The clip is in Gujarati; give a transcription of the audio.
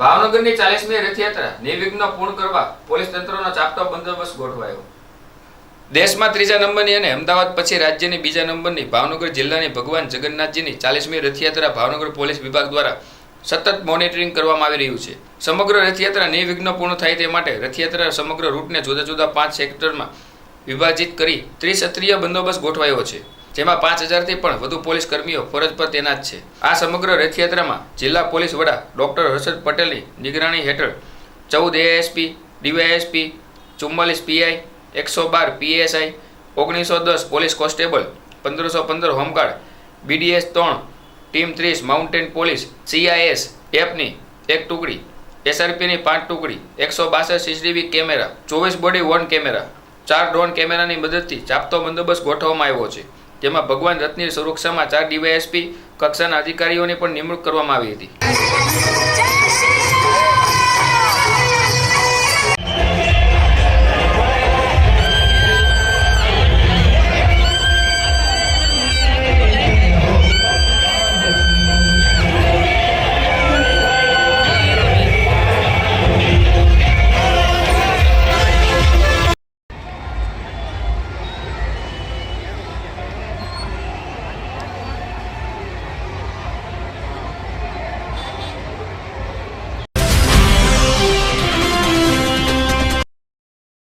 ભાવનગરની ચાલીસમી રથયાત્રા નિર્વિઘ્ન પૂર્ણ કરવા પોલીસ તંત્રનો ચાપતો બંદોબસ્ત ગોઠવાયો. દેશમાં ત્રીજા નંબરની અને અમદાવાદ પછી રાજ્યની બીજા નંબરની ભાવનગર જિલ્લાની ભગવાન જગન્નાથજીની ચાલીસમી રથયાત્રા ભાવનગર પોલીસ વિભાગ દ્વારા સતત મોનિટરિંગ કરવામાં આવી રહ્યું છે. સમગ્ર રથયાત્રા નિર્વિઘ્ન પૂર્ણ થાય તે માટે રથયાત્રા સમગ્ર રૂટને જુદા જુદા પાંચ સેક્ટરમાં વિભાજિત કરી ત્રિસત્રીય બંદોબસ્ત ગોઠવાયો છે. જેમાં પાંચ હજારથી પણ વધુ પોલીસ કર્મીઓ ફરજ પર તૈનાત છે. આ સમગ્ર રથયાત્રામાં જિલ્લા પોલીસ વડા ડોક્ટર હર્ષદ પટેલની નિગરાણી હેઠળ ચૌદ એએસપી ડીવાયએસપી ચુમ્માલીસ પીઆઈ એકસો બાર પીએસઆઈ ઓગણીસો દસ પોલીસ કોન્સ્ટેબલ, પંદરસો પંદર હોમગાર્ડ બીડીએસ ત્રણ, ટીમ ત્રીસ માઉન્ટેન પોલીસ સીઆઈએસ એપની એક ટુકડી એસઆરપીની પાંચ ટુકડી, એકસો બાસઠ સીસીટીવી કેમેરા, ચોવીસ બોડી વન કેમેરા, ચાર ડ્રોન કેમેરાની મદદથી ચાપતો બંદોબસ્ત ગોઠવવામાં આવ્યો છે. જેમાં ભગવાન રત્ની સુરક્ષામાં ચાર ડીવાયએસપી કક્ષાના અધિકારીઓની પણ નિમણૂક કરવામાં આવી હતી.